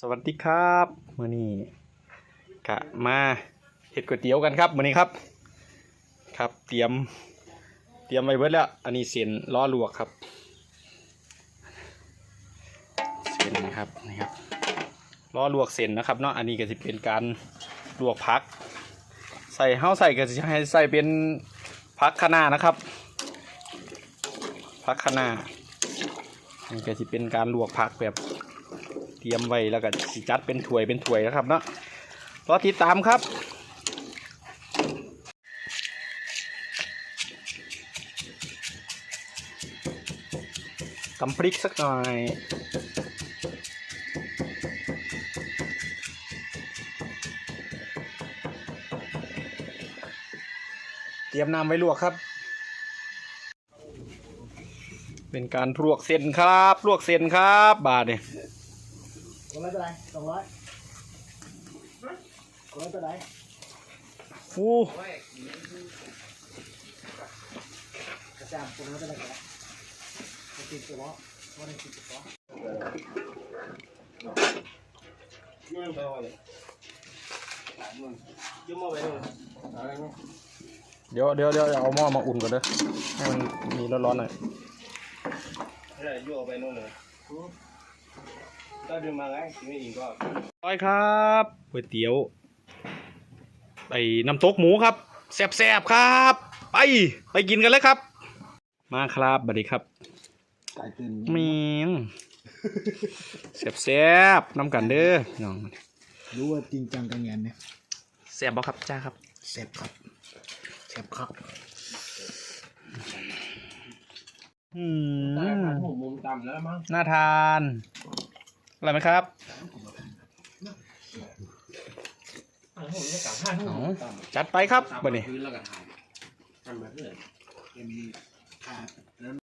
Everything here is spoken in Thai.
สวัสดีครับมื่อนี้กะมาเห็ดก๋วยเตี๋ยวกันครับมื่อนี้ครับ ครับเตรียมเตรียมไว้เบิดแล้ว อันนี้เสียนล้อลวกครับเสียนนะครับนี่ครับล้อลวกเส้นนะครับเนาะอันนี้ก็จะเป็นการลวกพัก ใส่เห้าใส่ก็จะให้ใส่เป็นพักคะน้านะครับพักคะน้านี่ก็จะเป็นการลวกผักแบบ ตรียมไว้แล้วก็สิจัดเป็นถ้วยเป็นถ้วยนะครับเนาะรอติดตามครับตำพริกสักหน่อยเตรียมน้ำไว้ลวกครับ เป็นการลวกเส้นครับ ลวกเส้นครับ บาทเนี่ย คนละเท่าไหร่สองร้อยคนละเท่าไหร่อู้กระจามคนละเท่าไหร่กันจะติดตัวล้อวันนี้ติดตัวล้อเดี๋ยวเดี๋ยวเดี๋ยวเอาหม้อมาอุ่นก่อนเด้อให้มันมีร้อนๆหน่อยใช่ยั่วไปนู่นเลย ถ้าดึงมาไงไม่อีกก็ร้อยครับก๋วยเตี๋ยวไอ้น้ำตกหมูครับแซ่บๆครับ ไปไปกินกันเลยครับ มาครับบัดนี้ครับตายตื่นเมียงแซ่บๆน้ำกันเด้อพี่น้องรู้ว่าจริงจังกันงานเนี่ยแซ่บบ่ครับจ้าครับเสพครับเสพครับอืได้มครับผมมุมต่ำแล้วมั้งน่าทานอะไรไหมครับผมจะกลับห้าทุ่มเอาต่ำจัดไปครับบัดนี้ พื้นแล้วก็ถ่ายทำแบบนี้เอ็มขาด